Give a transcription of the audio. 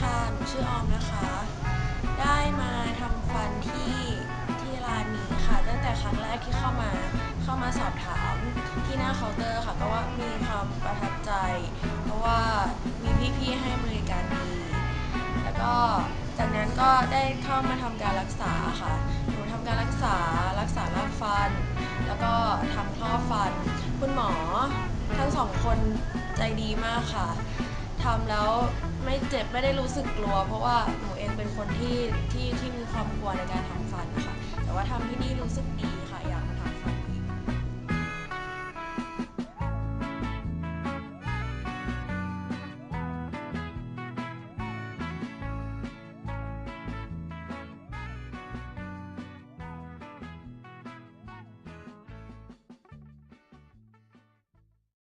ค่ะชื่อออมนะคะ ได้มาทำฟันที่ที่ร้านนี้ค่ะ ตั้งแต่ครั้งแรกที่เข้ามาเข้ามาสอบถามที่หน้าเคาน์เตอร์ค่ะ ก็ว่ามีความประทับใจ เพราะว่ามีพี่ๆให้บริการดี แล้วก็จากนั้นก็ได้เข้ามาทำการรักษาค่ะ หนูทำการรักษารักษารากฟัน แล้วก็ทำครอบฟัน คุณหมอทั้งสองคนใจดีมากค่ะทำแล้ว ไม่เจ็บไม่ได้รู้สึกกลัวเพราะว่าหนูเองเป็นคนที่ที่ที่มีความกลัวในการทำฟัน